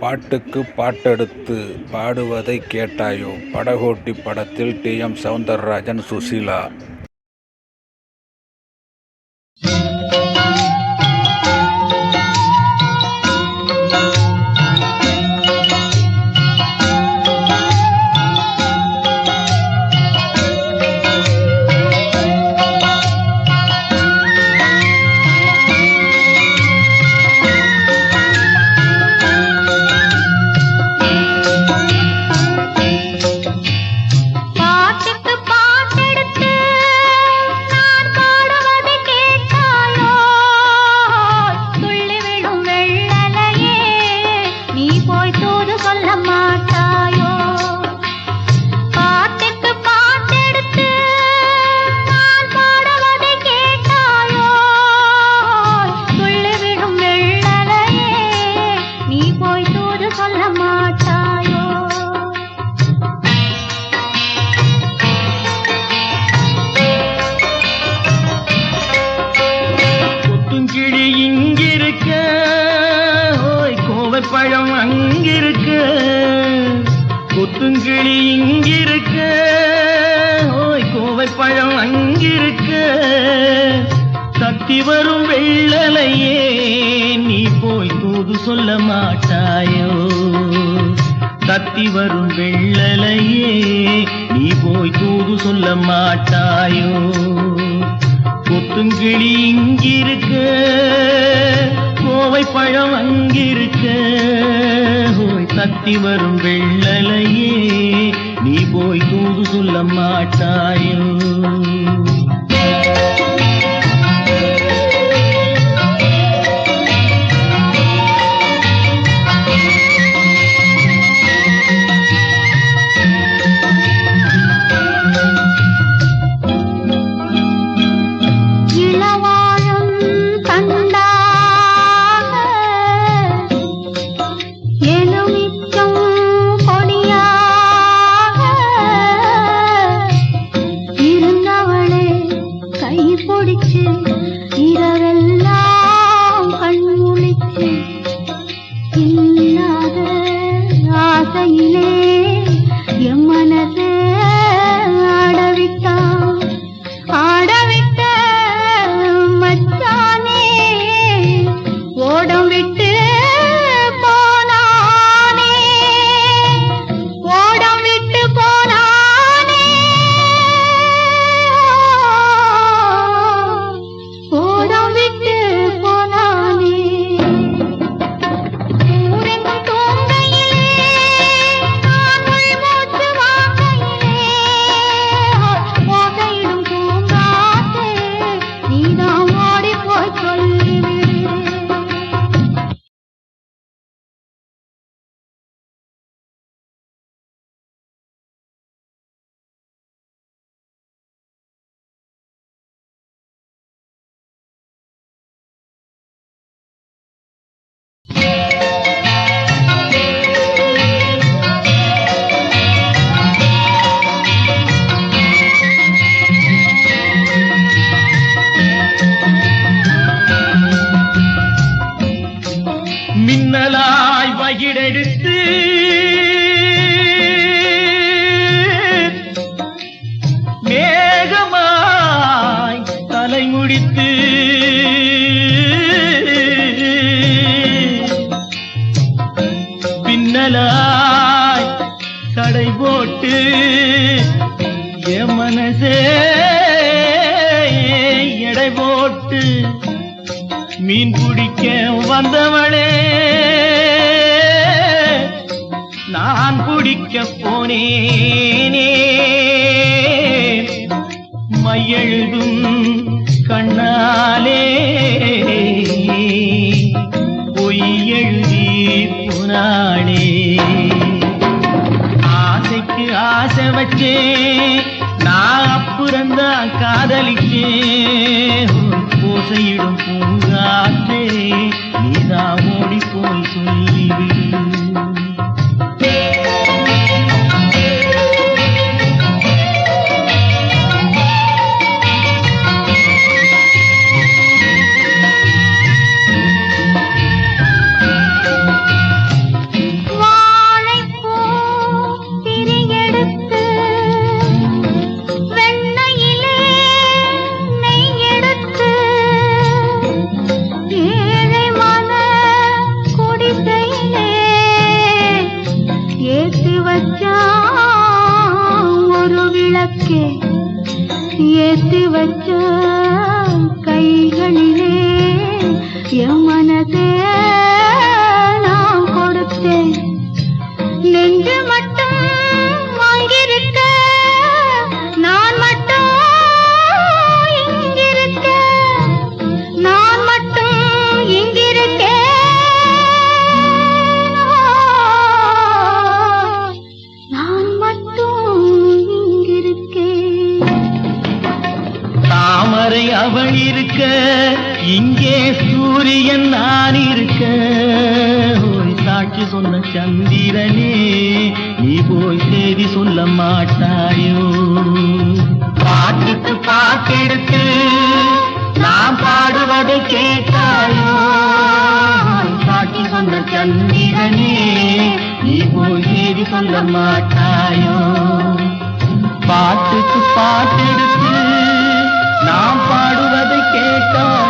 பாட்டுக்கு பாட்டெடுத்து பாடுவதை கேட்டாயோ? படகோட்டி படத்தில் டி. எம். சௌந்தரராஜன் சுசீலா பழம் அங்கிருக்க கொத்துங்கிளி இங்கிருக்க ஓய் கோவை பழம் அங்கிருக்க. தத்தி வரும் வெள்ளலையே நீ போய் தூது சொல்ல மாட்டாயோ? கத்தி வரும் வெள்ளலையே நீ போய் தூது சொல்ல மாட்டாயோ? கொத்துங்கிளி இங்கிருக்க கோவை பழம் அங்கிருக்க ஓய் தத்தி வரும் வெள்ளலையே. நீ போய் தூது சொல்ல மாட்டாயோ 眼里。மின்னலாய் வகிடெடுத்து மேகமாய் தலைமுடித்து பின்னலாய் கடை போட்டு என் மனசே எடை போட்டு மீன் பிடிக்க வந்தவளே நான் குடிக்க போனேனே. மையெழுதும் கண்ணாலே. பொய் எழுதி புனாளே. ஆசைக்கு ஆசை வச்சே நான் அப்புறந்தான் காதலிச்சேன் ஓசையிடும் பூங்காற்றே நீதான் ஓடி போய் சொல்லிவிடு. விளக்கே ஏத்தி வச்ச கைகளிலே என் தாமரை அவள் இருக்க? இங்கே சூரியன் நான் இருக்க. ஓய் சாட்சி சொன்ன சந்திரனே நீ போய் செய்தி சொல்ல மாட்டாயோ? பாட்டுக்கு பாட்டெடுத்து நான் பாடுவதை கேட்டாயோ? சாட்சி சொன்ன சந்திரனே நீ போய் செய்தி சொல்ல மாட்டாயோ? பாட்டுக்கு பாட்டெடுத்து நாம் பாடுவதை கேட்டால்